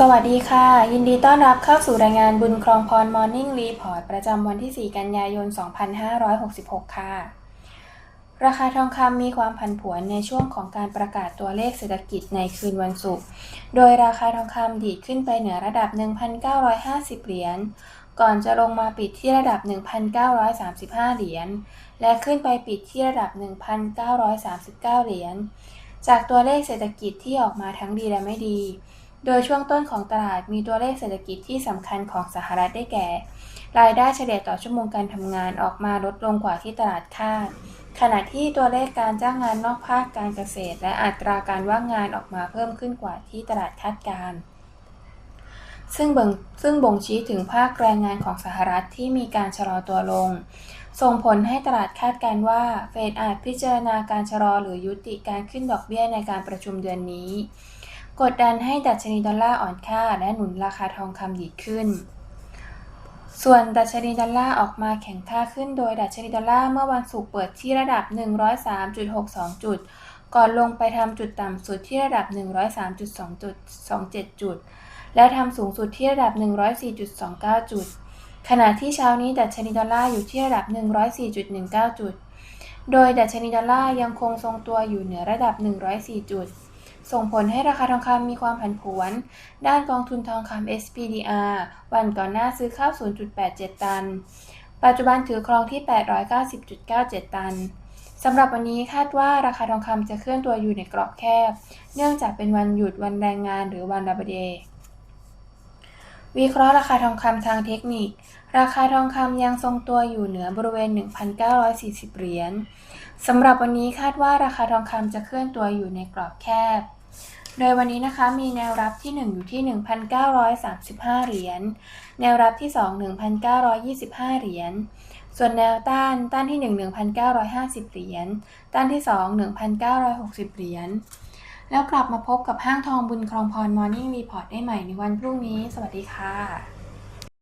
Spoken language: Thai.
สวัสดีค่ะ ยินดีต้อนรับเข้าสู่รายงานบุญครองพร Morning Report ประจำวันที่ 4 กันยายน 2566 ค่ะ ราคาทองคำมีความผันผวนในช่วงของการประกาศตัวเลขเศรษฐกิจในคืนวันศุกร์ โดยราคาทองคำดีดขึ้นไปเหนือระดับ 1,950 เหรียญ ก่อนจะลงมาปิดที่ระดับ 1,935 เหรียญ และขึ้นไปปิดที่ระดับ 1,939 เหรียญ จากตัวเลขเศรษฐกิจที่ออกมาทั้งดีและไม่ดี โดยช่วงต้นของตลาดมีตัวเลขเศรษฐกิจที่สำคัญของสหรัฐได้แก่ รายได้เฉลี่ยต่อชั่วโมงการทำงานออกมาลดลงกว่าที่ตลาดคาด ขณะที่ตัวเลขการจ้างงานนอกภาคการเกษตร และอัตราการว่างงานออกมาเพิ่มขึ้นกว่าที่ตลาดคาดการ ซึ่งบ่งซึ่งบ่งชี้ถึงภาคแรงงานของสหรัฐที่มีการชะลอตัวลง ส่งผลให้ตลาดคาดการว่าเฟดอาจพิจารณาการชะลอหรือยุติการขึ้นดอกเบี้ยในการประชุมเดือนนี้ กดดันให้ดัชนีดอลลาร์อ่อนค่าและหนุนราคาทองคำดีขึ้น ส่วนดัชนีดอลลาร์ออกมาแข็งค่าขึ้นโดยดัชนีดอลลาร์เมื่อวันศุกร์เปิดที่ระดับ 103.62 จุด ก่อนลงไปทำจุดต่ำสุดที่ระดับ 103.27 จุด และทำสูงสุดที่ระดับ 104.29 จุด ขณะที่เช้านี้ดัชนีดอลลาร์อยู่ที่ระดับ 104.19 จุด โดยดัชนีดอลลาร์ยังคงทรงตัวอยู่เหนือระดับ 104 จุด ส่งผลให้ราคาทองคำมีความผันผวน ด้านกองทุนทองคำ SPDR วันก่อนหน้าซื้อเข้า0.87 ตัน ปัจจุบันถือครองที่ 890.97 ตันสำหรับวันนี้คาดว่าราคาทองคำจะเคลื่อนตัวอยู่ในกรอบแคบ เนื่องจากเป็นวันหยุดวันแรงงานหรือวันดับเดย์ วิเคราะห์ราคาทองคำทางเทคนิค ราคาทองคำยังทรงตัวอยู่เหนือบริเวณ 1,940 เหรียญสำหรับวันนี้คาดว่าราคาทองคำจะเคลื่อนตัวอยู่ในกรอบแคบ โดยวันนี้นะคะมีแนวรับที่ 1 อยู่ที่ 1,935 เหรียญ แนวรับที่ 2 1,925 เหรียญ ส่วนแนวต้านต้านที่ 1 1,950 เหรียญ ต้านที่ 2 1,960 เหรียญ แล้วกลับมาพบกับห้างทองบุญครองพรมอร์นิ่งรีพอร์ตได้ใหม่ในวันพรุ่งนี้ สวัสดีค่ะ